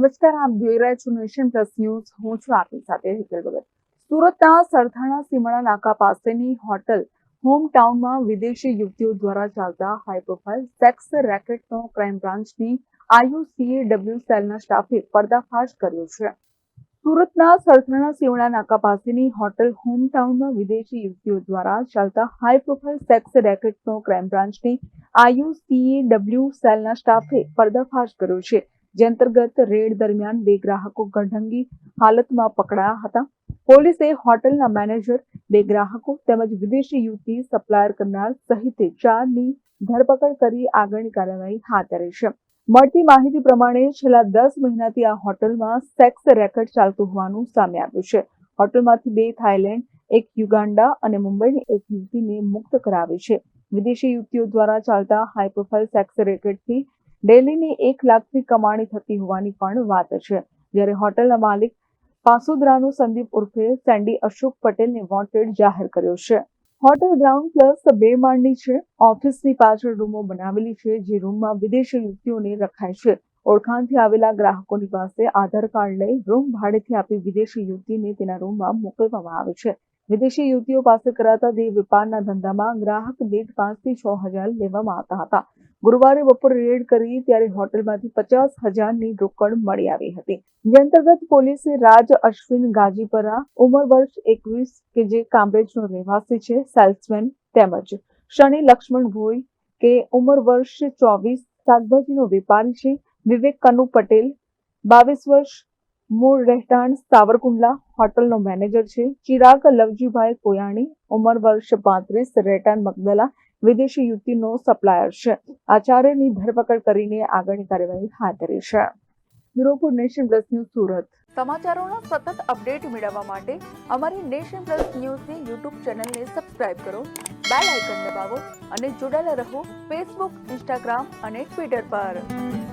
નમસ્કાર, આપ જોઈ રહ્યા છો નેશન પ્લસ ન્યૂઝ. હું છું આપની સાથે હિતલ ભગત સુરતના સરથાણા સીમાડા નાકા પાસેની હોટલ હોમ ટાઉનમાં વિદેશી યુવતીઓ દ્વારા ચાલતા હાઈ પ્રોફાઇલ સેક્સ રેકેટનો ક્રાઇમ બ્રાન્ચની આયુસીએડબ્લ્યુ સેલના સ્ટાફે પર્દાફાશ કર્યો છે. સુરતના સરથાણા સીમડા નાકા પાસેની હોટલ હોમ ટાઉનમાં વિદેશી યુવતીઓ દ્વારા ચાલતા હાઈ પ્રોફાઇલ સેક્સ રેકેટનો ક્રાઇમ બ્રાન્ચની આયુસીએડબ્લ્યુ સેલના સ્ટાફે પર્દાફાશ કર્યો છે. જે અંતર્ગત રેડ દરમિયાન બે ગ્રાહકો ગઢંગી હાલતમાં પકડાયા હતા. પોલીસે હોટલના મેનેજર, બે ગ્રાહકો તેમજ વિદેશી યુવતી સપ્લાયર કરનાર સહિત ચારની ધરપકડ કરી આગળની કાર્યવાહી હાથ ધરી છે. મળતી માહિતી પ્રમાણે છેલ્લા દસ મહિનાથી આ હોટલમાં સેક્સ રેકેટ ચાલતું હોવાનું સામે આવ્યું છે. હોટલમાંથી બે થાઇલેન્ડ એક યુગાન્ડા અને મુંબઈની એક યુવતીને મુક્ત કરાવી છે. વિદેશી યુવતીઓ દ્વારા ચાલતા હાઈ પ્રોફાઇલ સેક્સ રેકેટથી ડેલીની એક લાખથી કમાણી થતી હોવાની પણ વાત છે. જ્યારે હોટલના માલિક પાસુદરાનો સંદીપ ઉર્ફે સેન્ડી અશોક પટેલને વોન્ટેડ જાહેર કર્યો છે. હોટેલ ગ્રાઉન્ડ પ્લસ બે માળની છે. ઓફિસની પાછળ રૂમો બનાવેલી છે, જે રૂમમાં વિદેશી યુવતીઓને રખાય છે. ઓળખાણથી આવેલા ગ્રાહકોની પાસે આધાર કાર્ડ લઈ રૂમ ભાડેથી આપી વિદેશી યુવતીને તેના રૂમમાં મોકલવામાં આવે છે. વિદેશી યુવતીઓ પાસે કરાતા દેહ વેપારના ધંધામાં ગ્રાહક દીઠ પાંચથી છ હજાર લેવામાં આવતા હતા. ગુરુવારે બપોરે રેડ કરી ત્યારે હોટલમાંથી પચાસ હજારની રોકડ મળી આવી હતી. જે પોલીસે રાજ અશ્વિન ગાજીપરા, ઉંમર વર્ષ એકવીસ, કે જે કામરેજનો રહેવાસી છે, સેલ્સમેન તેમજ શનિ લક્ષ્મણ ભોઈ, કે ઉંમર વર્ષ ચોવીસ, શાકભાજીનો વેપારી છે, વિવેક કનુ પટેલ, બાવીસ વર્ષ મૂળ રહેઠાણ સાવરકુંડલા, હોટલનો મેનેજર છે, ચિરાગ લવજીભાઈ કોયાણી ઉંમર વર્ષ પાંત્રીસ, રહેઠાણ મગદલા વિદેશી યુવતીનો સપ્લાયર છે. આચાર્યની ધરપકડ કરીને આગળની કાર્યવાહી હાથ ધરી છે. Bureau Nation Plus News Surat. સમાચારોના સતત અપડેટ મેળવવા માટે અમારી નેશન પ્લસ ન્યૂઝની યુટ્યુબ ચેનલને સબસ્ક્રાઇબ કરો, બેલ આઇકન દબાવો અને જોડાયેલા રહો ફેસબુક, ઇન્સ્ટાગ્રામ અને ટ્વિટર પર.